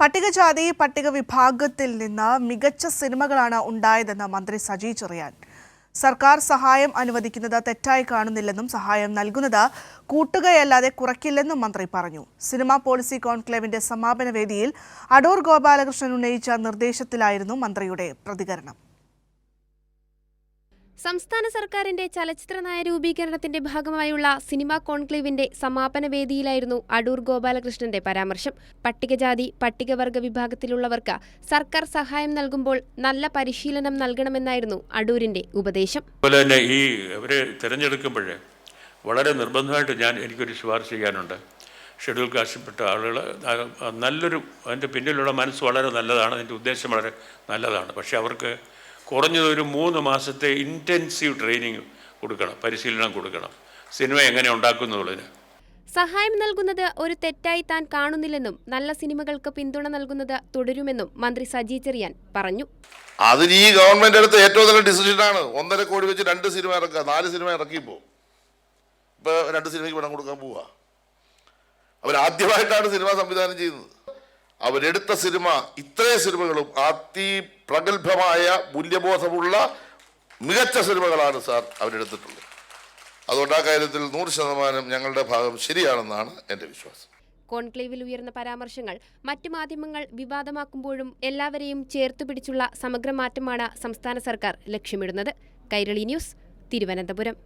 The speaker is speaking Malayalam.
പട്ടികജാതി പട്ടിക വിഭാഗത്തിൽ നിന്ന് മികച്ച സിനിമകളാണ് ഉണ്ടായതെന്ന് മന്ത്രി സജി ചെറിയാൻ. സർക്കാർ സഹായം അനുവദിക്കുന്നത് തെറ്റായി കാണുന്നില്ലെന്നും സഹായം നൽകുന്നത് കൂട്ടുകയല്ലാതെ കുറയ്ക്കില്ലെന്നും മന്ത്രി പറഞ്ഞു. സിനിമാ പോളിസി കോൺക്ലേവിന്റെ സമാപന വേദിയിൽ അടൂർ ഗോപാലകൃഷ്ണൻ ഉന്നയിച്ച നിർദ്ദേശത്തിലായിരുന്നു മന്ത്രിയുടെ പ്രതികരണം. സംസ്ഥാന സർക്കാരിന്റെ ചലച്ചിത്ര നയ രൂപീകരണത്തിന്റെ ഭാഗമായുള്ള സിനിമാ കോൺക്ലേവിന്റെ സമാപന വേദിയിലായിരുന്നു അടൂർ ഗോപാലകൃഷ്ണന്റെ പരാമർശം. പട്ടികജാതി പട്ടികവർഗ വിഭാഗത്തിലുള്ളവർക്ക് സർക്കാർ സഹായം നൽകുമ്പോൾ നല്ല പരിശീലനം നൽകണമെന്നായിരുന്നു അടൂരിന്റെ ഉപദേശം. അതുപോലെ തന്നെ ഈ അവരെ തിരഞ്ഞെടുക്കുമ്പോൾ വളരെ നിർബന്ധമായിട്ട് ഞാൻ എനിക്കൊരു ശുപാർശ ചെയ്യാനുണ്ട്. ഷെഡ്യൂൾ കാസ്റ്റിൽപ്പെട്ട ആളുകൾ നല്ലൊരു അതിന്റെ പിന്നിലുള്ള മനസ്സ് വളരെ നല്ലതാണ്. അതിന്റെ ഉദ്ദേശം വളരെ നല്ലതാണ്. പക്ഷേ അവർക്ക് കുറഞ്ഞത് ഒരു മൂന്ന് മാസത്തെ ഇന്റൻസീവ് ട്രെയിനിങ് കൊടുക്കണം പരിശീലനം കൊടുക്കണം. സിനിമ എങ്ങനെ ഉണ്ടാക്കുന്നുള്ളതിന്. സഹായം നൽകുന്നത് ഒരു തെറ്റായി താൻ കാണുന്നില്ലെന്നും നല്ല സിനിമകൾക്ക് പിന്തുണ നൽകുന്നത് തുടരുമെന്നും മന്ത്രി സജി ചെറിയാൻ പറഞ്ഞു. അതിന് ഈ ഗവൺമെന്റ് എടുത്ത ഏറ്റവും നല്ല ഡിസിഷനാണ് ഒന്നര കോടി വെച്ച് രണ്ട് സിനിമ ഇറക്കുക നാല് സിനിമ ഇറക്കിപ്പോ. ഇപ്പൊ രണ്ട് സിനിമയ്ക്ക് പണം കൊടുക്കാൻ പോവാ. അവരാദ്യമായിട്ടാണ് സിനിമ സംവിധാനം ചെയ്യുന്നത്. അവരെടുത്ത സിനിമ ഇത്രയും സിനിമകളും അതിപ്രഗത്ഭമായ മൂല്യബോധമുള്ള മികച്ച സിനിമകളാണ് സാർ അവരെടുത്തിട്ടുള്ളത്. അതുകൊണ്ട് ആ കാര്യത്തിൽ നൂറ് ശതമാനം ഞങ്ങളുടെ ഭാഗം ശരിയാണെന്നാണ് എന്റെ വിശ്വാസം. കോൺക്ലേവിൽ ഉയർന്ന പരാമർശങ്ങൾ മറ്റു മാധ്യമങ്ങൾ വിവാദമാക്കുമ്പോഴും എല്ലാവരെയും ചേർത്തുപിടിച്ചുള്ള സമഗ്രമാറ്റമാണ് സംസ്ഥാന സർക്കാർ ലക്ഷ്യമിടുന്നത്. കൈരളി ന്യൂസ് തിരുവനന്തപുരം.